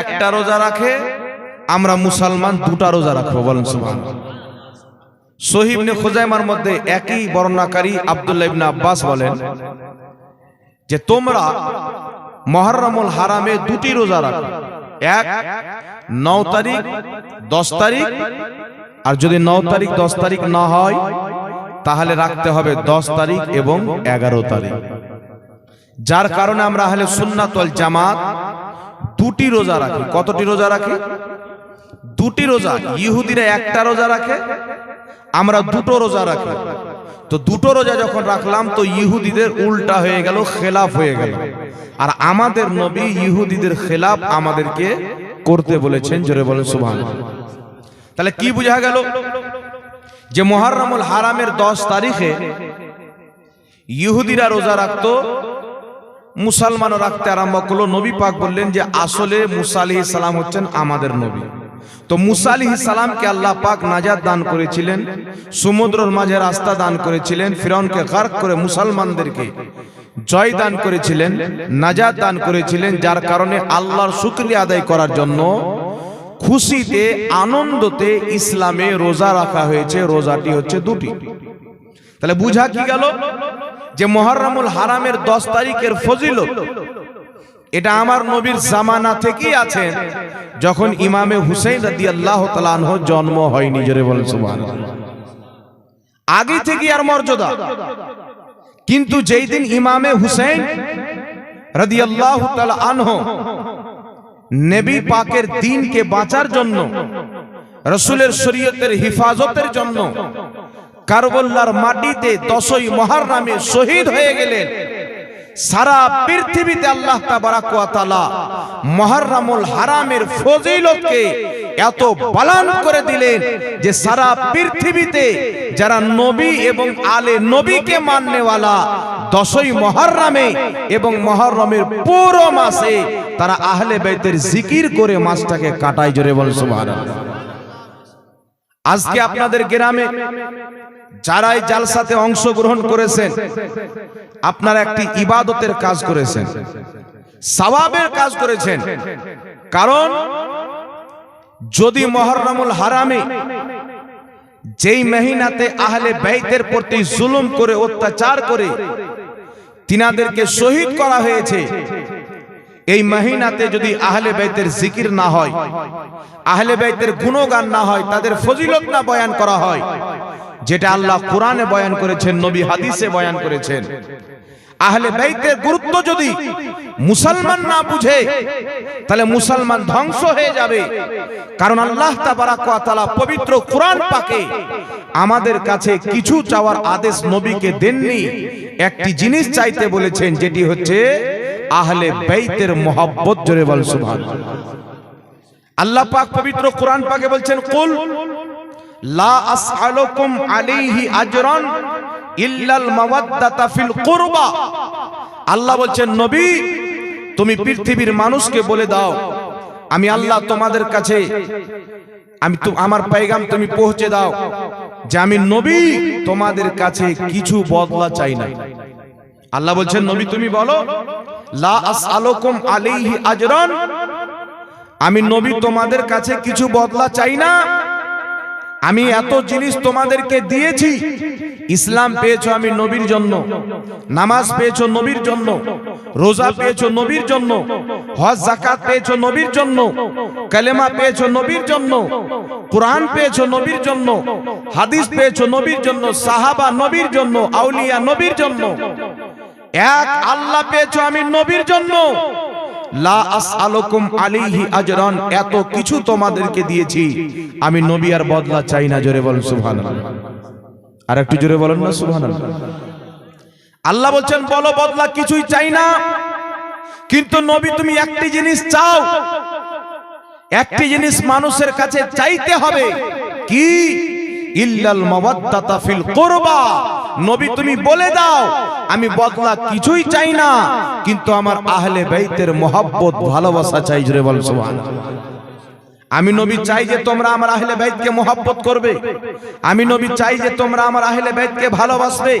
একটা রোজা রাখে, আমরা মুসলমান দুটা রোজা রাখব, বলেন সুবহান সহিবনে খোজাইমার মধ্যে একই বর্ণনাকারী আব্দুল্লাহ আব্বাস বলেন যে, তোমরা মহররমুল হারামে দুটি রোজা রাখো, এক নৌ তারিখ, দশ তারিখ, আর যদি নৌ তারিখ, দশ তারিখ না হয়, তাহলে রাখতে হবে দশ তারিখ এবং এগারো তারিখ। যার কারণে আমরা আহলে সুন্নাতল জামাত দুটি রোজা রাখে। কতটি রোজা রাখে? দুটি রোজা। ইহুদিরা একটা রোজা রাখে, আমরা দুটো রোজা রাখি। তো দুটো রোজা যখন রাখলাম, তো ইহুদিদের উল্টা হয়ে গেল, খেলাফ হয়ে গেল। আর আমাদের নবী ইহুদিদের খেলাফ আমাদেরকে করতে বলেছেন, জোরে বলেন সুবহান তাহলে কি বোঝা গেল? যে মোহাররমুল হারামের দশ তারিখে ইহুদিরা রোজা রাখতো মুসলমানও রাখতে আরম্ভ করল। নবী পাক বললেন যে, আসলে মুসা আলি সালাম হচ্ছেন আমাদের নবী। তো মুসা আলি সালামকে আল্লাহ পাক নাজাদ দান করেছিলেন, সমুদ্রর মাঝে রাস্তা দান করেছিলেন ফিরনকে গার্ক করে মুসলমানদেরকে জয় দান করেছিলেন নাজাদ দান করেছিলেন, যার কারণে আল্লাহর শুক্রিয়া আদায় করার জন্য খুশিতে, আনন্দতে ইসলামে রোজা রাখা হয়েছে। রোজাটি হচ্ছে দুটি। তাহলে বুঝা কি গেল? যে মহররমুল হারামের দশ তারিখের ফজিলত, এটা আমার নবীর জামানা থেকেই আছেন যখন ইমামে হুসেন রাদি আল্লাহ জন্ম হয়নি, জোরে আগে থেকে আর মর্যাদা। কিন্তু যেই দিন ইমামে হুসেন রাদি আল্লাহ আনহ নবী পাকের দিনকে বাঁচার জন্য, রসুলের শরীয়তের হিফাজতের জন্য কারবল্লার মাটিতে দশই মহারামে শহীদ হয়ে গেলেন। সারা পৃথিবীতে আল্লাহ তাবারাকালা মহারামুল হারামের ফজিলতকে এত বালান করে দিলেন যে সারা পৃথিবীতে যারা নবী এবং আলে নবীকে মাননেওয়ালা দশই মহারামে এবং মহারমের পুরো মাসে তারা আহলে বাইতের জিকির করে মাসটাকে কাটায় জোরে বল আজকে আপনাদের গ্রামে যারাই জালসাতে অংশগ্রহণ করেছেন, আপনারা একটি ইবাদতের কাজ করেছেন, সওয়াবের কাজ করেছেন। কারণ, যদি মহররমুল হারামে যেই মহিনাতে আহলে বাইতের প্রতি জুলুম করে, অত্যাচার করে তিনাদেরকে শহীদ করা হয়েছে, এই মহিনাতে যদি আহলে বাইতের জিকির না হয়, আহলে বাইতের গুণগান না হয়, তাদের ফজিলত না বয়ান করা হয় যেটা আল্লাহ কোরআনে বয়ান করেছেন, নবী হাদিসে বয়ান করেছেন। আহলে বাইতের গুরুত্ব যদি মুসলমান না বুঝে, তাহলে মুসলমান ধ্বংস হয়ে যাবে। কারণ আল্লাহ তাআলা পবিত্র কোরআন পাকে আমাদের কাছে কিছু চাওয়ার আদেশ নবীকে দেননি। একটি জিনিস চাইতে বলেছেন, যেটি হচ্ছে আহলে বাইতের মোহাব্বত। জোরে বল, সুবহানাল্লাহ। আল্লাহ পাক পবিত্র কোরআন পাকে বলছেন, কুল লা আসআলুকুম আলাইহি আজরান ইল্লাল মাওয়াদ্দাতা ফিল কুরবা। আল্লাহ বলছেন, নবী, তুমি পৃথিবীর মানুষকে বলে দাও, আমি আল্লাহ তোমাদের কাছে, আমি তো আমার পায়গাম তুমি পৌঁছে দাও যে আমি নবী তোমাদের কাছে কিছু বদলা চাই না আল্লাহ বলছেন, নবী, তুমি বলো, লা আসআলুকুম আলাইহি আজরান, আমি নবী তোমাদের কাছে কিছু বদলা চাই না আমি এত জিনিস তোমাদেরকে দিয়েছি ইসলাম পেয়েছ আমি নবীর জন্য নামাজ পেয়েছ নবীর জন্য রোজা পেয়েছ নবীর জন্য হজ জাকাত পেয়েছ নবীর জন্য কালেমা পেয়েছ নবীর জন্য কোরআন পেয়েছ নবীর জন্য হাদিস পেয়েছ নবীর জন্য সাহাবা নবীর জন্য আউলিয়া নবীর জন্য এক আল্লাহ পেয়েছ আমি নবীর জন্য আমি নবী আর বদলা চাই না, জোরে আর একটু জোরে বলেন না আল্লাহ বলছেন, বলো, বদলা কিছুই চাই না। কিন্তু নবী, তুমি একটি জিনিস চাও। একটি জিনিস মানুষের কাছে চাইতে হবে। কি? ইল্লাল মাওয়াদ্দাতা ফিল কুরবা। নবী তুমি বলে দাও। আমি বদলা কিছুই চাই না কিন্তু আমার আহলে বাইতের মোহাব্বত ভালোবাসা চাই জোরে বল আমি নবী চাই যে তোমরা আমার আহলে বাইতকে মোহাব্বত করবে। আমি নবী চাই যে তোমরা আমার আহলে বাইতকে ভালোবাসবে।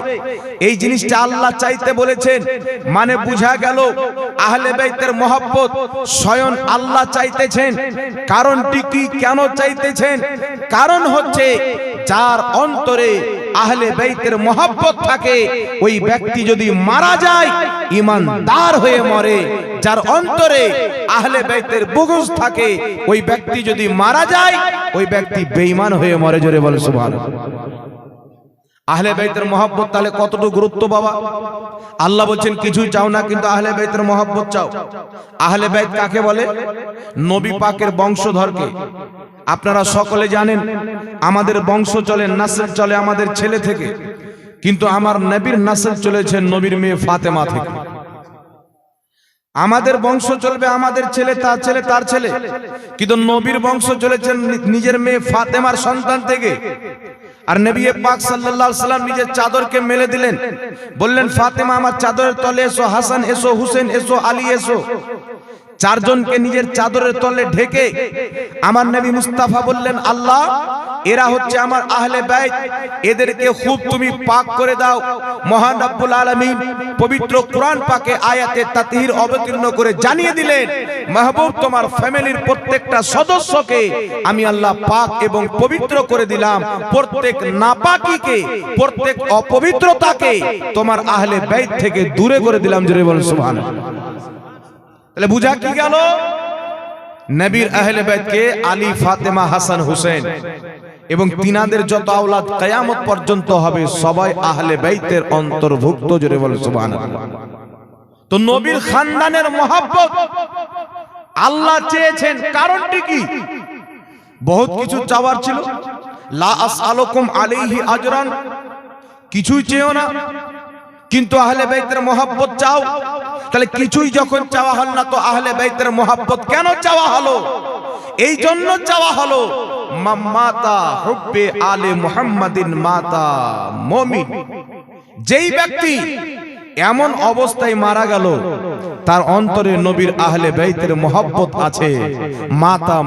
এই জিনিসটা আল্লাহ চাইতে বলেছেন। মানে বুঝা গেল আহলে বাইতের মোহাব্বত স্বয়ং আল্লাহ চাইতেছেন। কারণটি কি কেন চাইতেছেন? কারণ হচ্ছে যার অন্তরে আহলে বাইতের মোহাব্বত থাকে। ওই ব্যক্তি যদি মারা যায়, ইমানদার হয়ে মরে, যার অন্তরে আহলে বাইতের বুগুজ থাকে, ওই ব্যক্তি যদি মারা যায়, ওই ব্যক্তি বেঈমান হয়ে মরে, জোরে বলে সুবহানাল্লাহ। আহলে বাইতের মহব্বত তাহলে কতটুকু গুরুত্ব বাবা? আল্লাহ বলছেন, কিছুই চাও না, কিন্তু আহলে বাইতের মহব্বত চাও। আহলে বাইত কাকে বলে? নবী পাকের বংশধরকে। আপনারা সকলে জানেন, আমাদের বংশ চলে নাসল চলে আমাদের ছেলে থেকে। কিন্তু আমার নবীর নাসল চলেছে নবীর মেয়ে ফাতেমা থেকে। আমাদের বংশ চলবে আমাদের ছেলে, তার ছেলে তার ছেলে। কিন্তু নবীর বংশ চলেছেন নিজের মেয়ে ফাতেমার সন্তান থেকে। আর নবী পাক সাল্লাম নিজের চাদরকে মেলে দিলেন। বললেন, ফাতেমা, আমার চাদরের তলে এসো, হাসান, এসো, হুসেন, এসো, আলী, এসো। চারজনকে নিজের চাদরের তলে ঢেকে আমার নবী মুস্তাফা বললেন, আল্লাহ, এরা হচ্ছে আমার আহলে বাইত। এদেরকে খুব তুমি পাক করে দাও। মহান রব্বুল আলামিন পবিত্র কোরআন পাকে আয়াতে তাতিহির অবতীর্ণ করে জানিয়ে দিলেন, মাহবুব, তোমার ফ্যামিলির প্রত্যেকটা সদস্যকে আমি আল্লাহ পাক এবং পবিত্র করে দিলাম। প্রত্যেক নাপাকিকে, প্রত্যেক অপবিত্রতাকে তোমার আহলে বাইত থেকে দূরে করে দিলাম। জোরে বলেন, সুবহানাল্লাহ। তাহলে বুঝা কি গেল? নবীর আহলে আলী, ফাতেমা, হাসান, হুসেন এবং তিনাদের যত আওলাদ কিয়ামত পর্যন্ত হবে, সবাই আহলে বাইতের অন্তর্ভুক্ত জোরে বলে সুবহানাল্লাহ। তো নবীর খানদানের মহাব্বত আল্লাহ চেয়েছেন, কারণটি কি? বহুত কিছু চাওয়ার ছিল। লা আসআলুকুম আলাইহি আজরান, কিছুই চেয়েও না। কিন্তু আহলে বাইতের মহাব্বত চাও। তাহলে কিছুই যখন চাওয়া হল না তো আহলে বাইতের মোহাব্বত কেন চাওয়া হলো? এই জন্য চাওয়া হলো মাতা হুব্বে আলে মুহাম্মাদিন মাতা মমিন। যেই ব্যক্তি এমন অবস্থায় মারা গেল, তার অন্তরে নবীর আহলে বাইতের মোহাব্বত আছে, মাতা